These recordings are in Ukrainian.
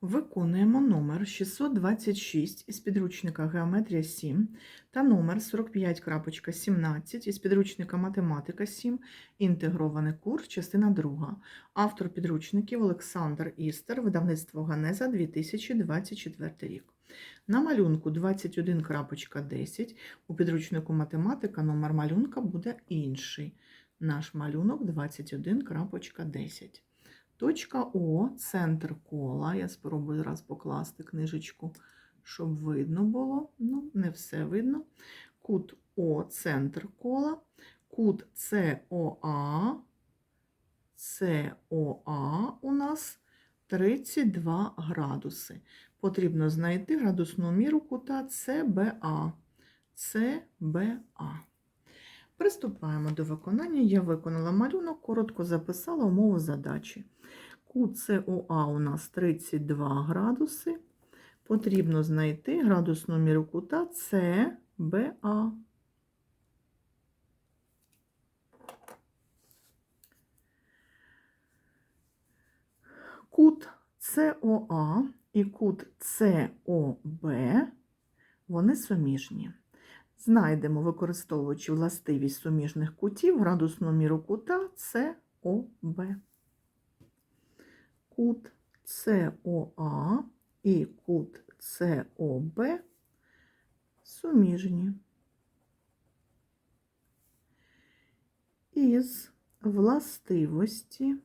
Виконуємо номер 626 із підручника Геометрія 7 та номер 45.17 із підручника Математика 7, інтегрований курс, частина 2. Автор підручників Олександр Істер, видавництво Ганеза 2024 рік. На малюнку 21.10 у підручнику Математика номер малюнка буде інший. Наш малюнок 21.10. Точка О, центр кола. Я спробую зараз покласти книжечку, щоб видно було. Ну, не все видно. Кут О, центр кола. Кут СОА. СОА у нас 32 градуси. Потрібно знайти градусну міру кута СБА. СБА. Приступаємо до виконання. Я виконала малюнок, коротко записала умову задачі. Кут СОА у нас 32 градуси. Потрібно знайти градусну міру кута СБА. Кут СОА і кут СОБ вони суміжні. Знайдемо, використовуючи властивість суміжних кутів, градусну міру кута СОБ. Кут СОА і кут СОБ суміжні. Із властивості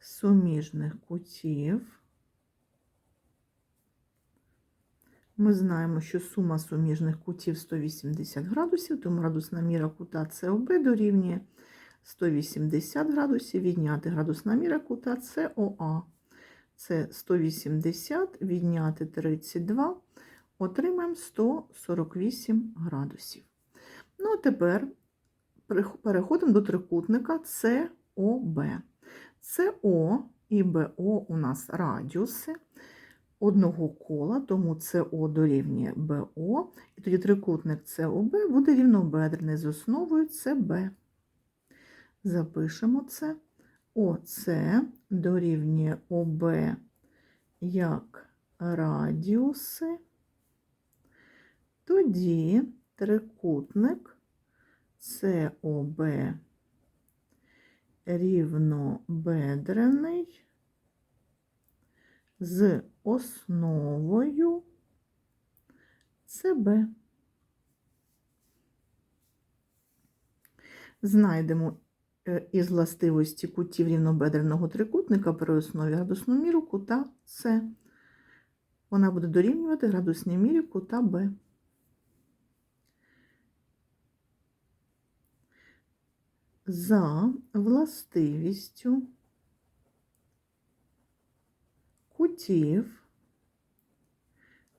суміжних кутів Ми знаємо, що сума суміжних кутів 180 градусів, тому градусна міра кута СОБ дорівнює 180 градусів, відняти градусна міра кута СОА. Це 180 відняти 32, отримаємо 148 градусів. Ну, а тепер переходимо до трикутника СОБ. СО і БО у нас радіуси одного кола, тому СО дорівнює БО, і тоді трикутник СОБ буде рівнобедрений з основою СБ. Запишемо це. ОС дорівнює ОБ як радіуси. Тоді трикутник СОБ рівнобедрений з основою СБ. Знайдемо із властивості кутів рівнобедреного трикутника при основі градусну міру кута С. Вона буде дорівнювати градусній мірі кута Б. За властивістю кутів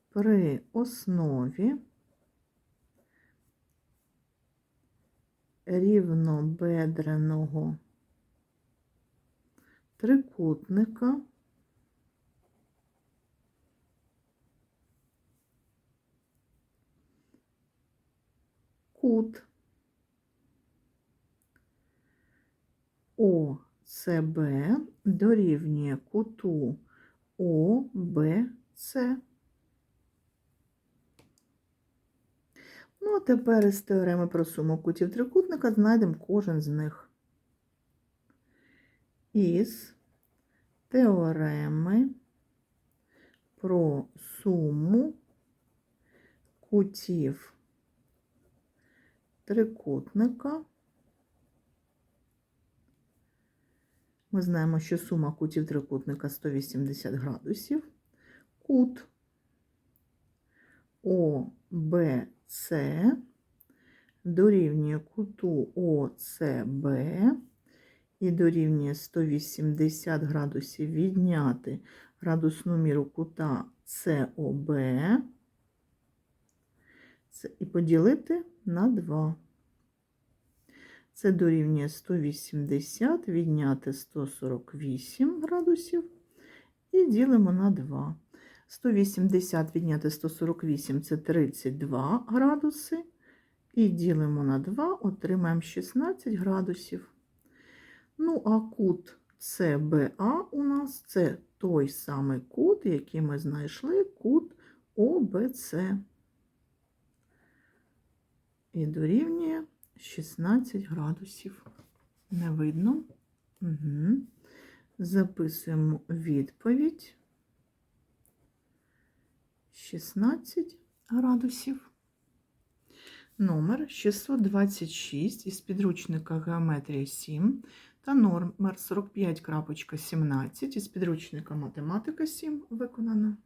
при основі рівнобедреного трикутника. Кут. ОСБ дорівнює куту о, Б, С. Ну, а тепер із теореми про суму кутів трикутника знайдемо кожен з них. Із теореми про суму кутів трикутника Ми знаємо, що сума кутів трикутника 180 градусів. Кут ОБС дорівнює куту ОЦБ і дорівнює 180 градусів відняти градусну міру кута СОБ і поділити на 2. Це дорівнює 180, відняти 148 градусів і ділимо на 2. 180 відняти 148 це 32 градуси. І ділимо на 2, отримаємо 16 градусів. Ну, а кут ЦБА у нас це той самий кут, який ми знайшли, кут ОБЦ. І дорівнює 16 градусів. Не видно. Угу. Записуємо відповідь. 16 градусів. Номер 626 із підручника Геометрія 7 та номер 45.17 із підручника Математика 7 виконано.